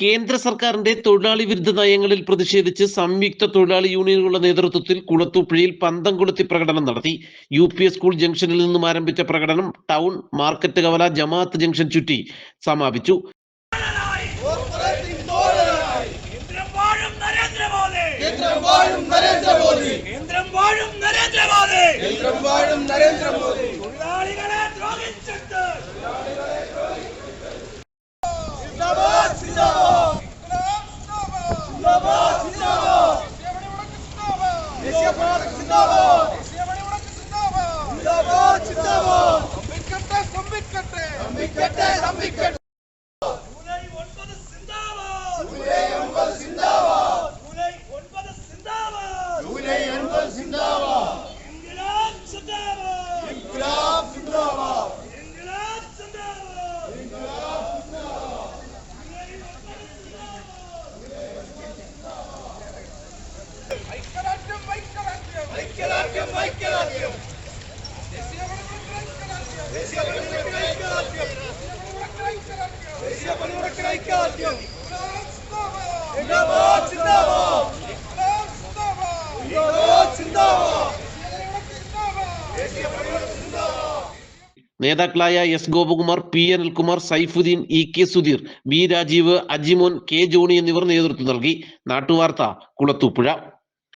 കേന്ദ്ര സർക്കാരിന്റെ തൊഴിലാളി വിരുദ്ധ നയങ്ങളിൽ പ്രതിഷേധിച്ച് സംയുക്ത തൊഴിലാളി യൂണിയനുകളുടെ നേതൃത്വത്തിൽ കുളത്തൂപ്പുഴയിൽ പന്തം കൊളുത്തി പ്രകടനം നടത്തി. യു പി എസ് സ്കൂൾ ജംഗ്ഷനിൽ നിന്നും ആരംഭിച്ച പ്രകടനം ടൗൺ മാർക്കറ്റ് കവല ജമാഅത്ത് ജംഗ്ഷൻ ചുറ്റി സമാപിച്ചു. കേന്ദ്രം വാഴും നരേന്ദ്രമോദി കേന്ദ്രം വാഴും നരേന്ദ്രമോദി കേന്ദ്രം വാഴും നരേന്ദ്രമോദി കേന്ദ്രം വാഴും നരേന്ദ്രമോദി തൊഴിലാളികളെ ദ്രോഹിച്ചിട്ട് സിന്ദാബാദ് സിന്ദാബാദ് സിന്ദാബാദ് സിന്ദാബാദ് സിന്ദാബാദ് സ്തംഭിക്കട്ടെ സ്തംഭിക്കട്ടെ ജൂലൈ ഒൻപത് സിന്ദാബാദ് ജൂലൈ ഒമ്പത് സിന്ദാബാദ് ജൂലൈ ഒൻപത് സിന്ദാബാദ് ജൂലൈ ഒൻപത് സിന്ദാബാദ് ഇൻക്ലാബ് സിന്ദാബാദ് ഇൻക്ലാബ് സിന്ദാബാദ് ഇൻക്ലാബ് സിന്ദാബാദ് ജൂലൈ ഒൻപത് ഐക്യരാഷ്ട്രം ഐക്യരാഷ്ട്രം ദേശീയ ദേശീയ ജിന്ദാബാദ് ജിന്ദാബാദ് ദേശീയ പണിമുടക്ക് ജിന്ദാബാദ് നേതാക്കളായ S Gopakumar P Anilkumar Saifuddin E K Sudheer B Rajeev Ajimon K Johny എന്നിവർ നേതൃത്വം നൽകി. നാട്ടുവാർത്ത കുളത്തൂപ്പുഴ.